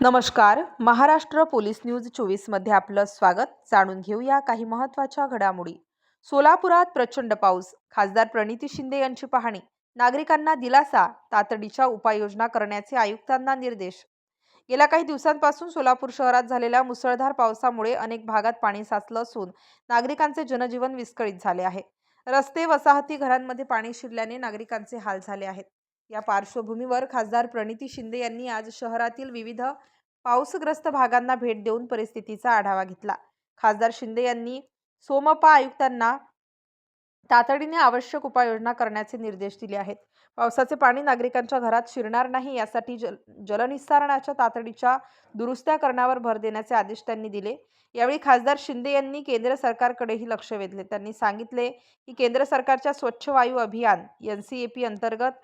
नमस्कार. Maharashtra police news चोवीसमध्ये आपलं स्वागत. जाणून घेऊया काही महत्त्वाच्या घडामोडी. सोलापुरात प्रचंड पाऊस. खासदार प्रणिती शिंदे यांची पाहणी. नागरिकांना दिलासा तातडीच्या उपाययोजना करण्याचे आयुक्तांना निर्देश. गेल्या काही दिवसांपासून सोलापूर शहरात झालेल्या मुसळधार पावसामुळे अनेक भागात पाणी साचलं असून नागरिकांचे जनजीवन विस्कळीत झाले आहे. रस्ते वसाहती घरांमध्ये पाणी शिरल्याने नागरिकांचे हाल झाले आहेत. या पार्श्वभूमीवर खासदार प्रणिती शिंदे यांनी आज शहरातील विविध पाऊसग्रस्त भागांना भेट देऊन परिस्थितीचा आढावा घेतला. खासदार शिंदे यांनी सोमपा आयुक्तांना तातडीने आवश्यक उपाययोजना करण्याचे निर्देश दिले आहेत. पावसाचे पाणी नागरिकांच्या घरात शिरणार नाही यासाठी जल जलनिस्सारणाच्या तातडीच्या दुरुस्त्या करण्यावर भर देण्याचे आदेश त्यांनी दिले. यावेळी खासदार शिंदे यांनी केंद्र सरकारकडेही लक्ष वेधले. त्यांनी सांगितले की केंद्र सरकारच्या स्वच्छ वायू अभियान एन सी ए पी अंतर्गत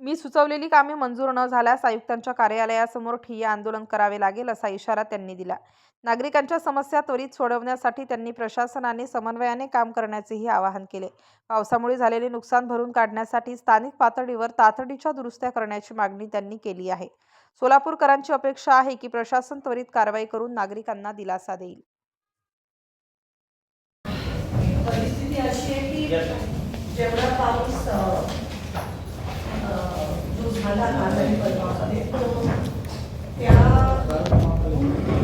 मी सुचवलेली कामे मंजूर न झाल्यास आयुक्तांच्या कार्यालयासमोर ठिय्या आंदोलन करावे लागेल असा इशारा त्यांनी दिला. नागरिकांच्या समस्या त्वरित सोडवण्यासाठी त्यांनी प्रशासनाने समन्वयाने काम करण्याचेही आवाहन केले. पावसामुळे झालेले नुकसान भरून काढण्यासाठी स्थानिक पातळीवर तातडीच्या दुरुस्त्या करण्याची मागणी त्यांनी केली आहे. सोलापूरकरांची अपेक्षा आहे की प्रशासन त्वरित कारवाई करून नागरिकांना दिलासा देईल. परिस्थिती अशी आहे की जेवढा पाऊस झाला नांदेड परिसरामध्ये, तो त्या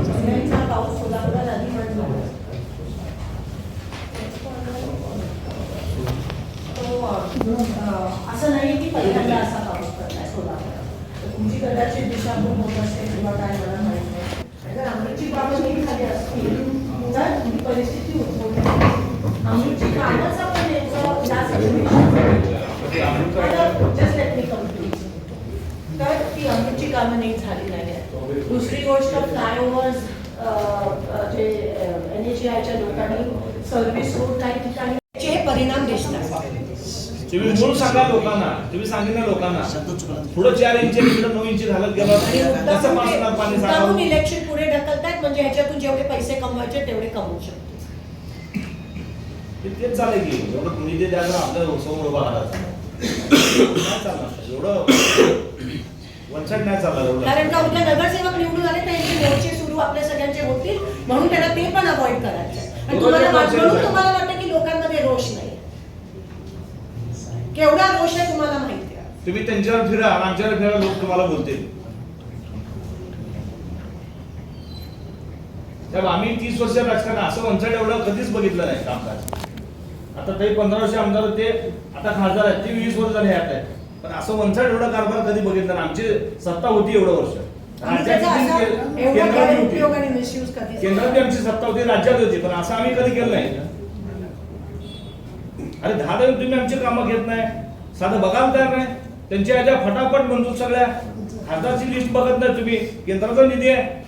महिन्यांचा पाऊस सोलापुरात आधी पडला तो अ, असं नाही की पहिल्यांदा असा पाऊस पडलाय सोलापुरात तुमची कदाचित दिशाभूल होत असेल किंवा काय मला माहीत नाही. जर आमची कामं नीट झाली असतील तर ही परिस्थिती उद्भवली नाही. आमची कामच आपण नेमकं या जस्ट लेट मी कंप्लीट तर ती आमची कामं नीट झाली नाही आहेत. दुसरी गोष्ट फ्लायओव्हर्स जे एन एच आयच्या लोकांनी सर्व्हिस रोड काही ठिकाणी चे परिणाम दिसतात. तुम्ही बोलून सांगा लोकांना तुम्ही सांगितलं लोकांना. पुढे चार इंच नऊ इंच घालत गेला कसं पाणी सांगा इलेक्शन पुढे ढकलतायत म्हणजे ह्याच्यातून जेवढे पैसे कमवायचे तेवढे कमवू शकतो तेच झालंय की एवढं तुम्ही ते द्यायला आपल्यासमोर उभा नाही एवढं एवढं. कारण का उद्या नगरसेवक निवडून आले तर यांचे मोर्चे सुरू आपल्या सगळ्यांचे होतील म्हणून त्याला ते पण अवॉइड करायचं. आणि तुम्हाला म्हणून तुम्हाला वाटतं की लोकांमध्ये रोष नाही. केवढा रोष आहे तुम्हाला माहिती आहे. तुम्ही त्यांच्यावर फिरा आमच्यावर फिरा लोक तुम्हाला बोलतील. त्यामुळे आम्ही तीस वर्ष राजकारण असं साईड एवढं कधीच बघितलं नाही कामकाज. आता ते पंधरा वर्ष आमदार ते आता खासदार आहेत ते वीस वर्ष झाले आहेत. पण असं वन साईड एवढा कारभार कधी बघितलं आमची सत्ता होती एवढं वर्ष. केंद्रात आमची सत्ता होती राज्यात होती पण असं आम्ही कधी केलं नाही. अरे दहा दिवस तुम्ही आमची कामं घेत नाही. साधं बघायला तयार नाही? त्यांच्या ह्याच्या फटाफट मंजूर सगळ्या. खासदारची लिस्ट बघत नाही तुम्ही. केंद्राचा निधी आहे.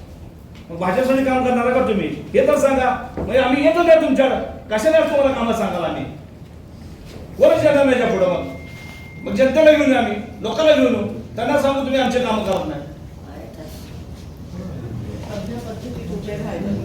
मग भाजपसाठी काम करणार का तुम्ही? हे तर सांगा. म्हणजे आम्ही येतो नाही तुमच्याकडे. कशाला तुम्हाला कामं सांगाल आम्ही? कोणच येणार नाही पुढं मग? मग जनतेला घेऊन येऊ आम्ही. लोकांना घेऊन येऊ. त्यांना सांगू तुम्ही आमचे कामं करत नाही कुठे राहिलं